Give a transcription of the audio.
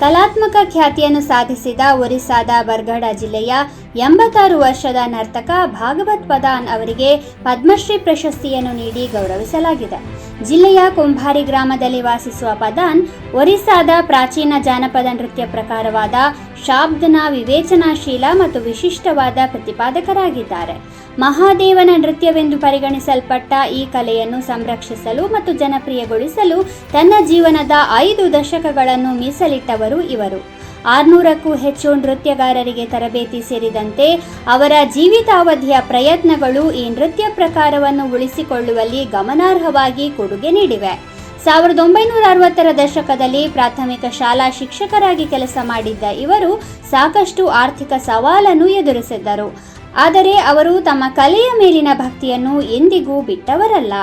ಜಗನ್ಮುಖ ಖ್ಯಾತಿಯನ್ನು ಸಾಧಿಸಿದ ಒರಿಸ್ಸಾದ ಬರ್ಗಡ ಜಿಲ್ಲೆಯ ಎಂಬತ್ತಾರು ವರ್ಷದ ನರ್ತಕ ಭಾಗವತ್ ಪದಾನ್ ಅವರಿಗೆ ಪದ್ಮಶ್ರೀ ಪ್ರಶಸ್ತಿಯನ್ನು ನೀಡಿ ಗೌರವಿಸಲಾಗಿದೆ. ಜಿಲ್ಲೆಯ ಕುಂಭಾರಿ ಗ್ರಾಮದಲ್ಲಿ ವಾಸಿಸುವ ಪದಾನ್ ಒರಿಸ್ಸಾದ ಪ್ರಾಚೀನ ಜಾನಪದ ನೃತ್ಯ ಪ್ರಕಾರವಾದ ಶಾಬ್ದನ ವಿವೇಚನಾಶೀಲ ಮತ್ತು ವಿಶಿಷ್ಟವಾದ ಪ್ರತಿಪಾದಕರಾಗಿದ್ದಾರೆ. ಮಹಾದೇವನ ನೃತ್ಯವೆಂದು ಪರಿಗಣಿಸಲ್ಪಟ್ಟ ಈ ಕಲೆಯನ್ನು ಸಂರಕ್ಷಿಸಲು ಮತ್ತು ಜನಪ್ರಿಯಗೊಳಿಸಲು ತನ್ನ ಜೀವನದ ಐದು ದಶಕಗಳನ್ನು ಮೀಸಲಿಟ್ಟವರು ಇವರು. ಆರುನೂರಕ್ಕೂ ಹೆಚ್ಚು ನೃತ್ಯಗಾರರಿಗೆ ತರಬೇತಿ ಸೇರಿದಂತೆ ಅವರ ಜೀವಿತಾವಧಿಯ ಪ್ರಯತ್ನಗಳು ಈ ನೃತ್ಯ ಪ್ರಕಾರವನ್ನು ಉಳಿಸಿಕೊಳ್ಳುವಲ್ಲಿ ಗಮನಾರ್ಹವಾಗಿ ಕೊಡುಗೆ ನೀಡಿವೆ. ಸಾವಿರದ ಒಂಬೈನೂರ ಅರವತ್ತರ ದಶಕದಲ್ಲಿ ಪ್ರಾಥಮಿಕ ಶಾಲಾ ಶಿಕ್ಷಕರಾಗಿ ಕೆಲಸ ಮಾಡಿದ್ದ ಇವರು ಸಾಕಷ್ಟು ಆರ್ಥಿಕ ಸವಾಲನ್ನು ಎದುರಿಸಿದ್ದರು. ಆದರೆ ಅವರು ತಮ್ಮ ಕಲೆಯ ಮೇಲಿನ ಭಕ್ತಿಯನ್ನು ಎಂದಿಗೂ ಬಿಟ್ಟವರಲ್ಲ.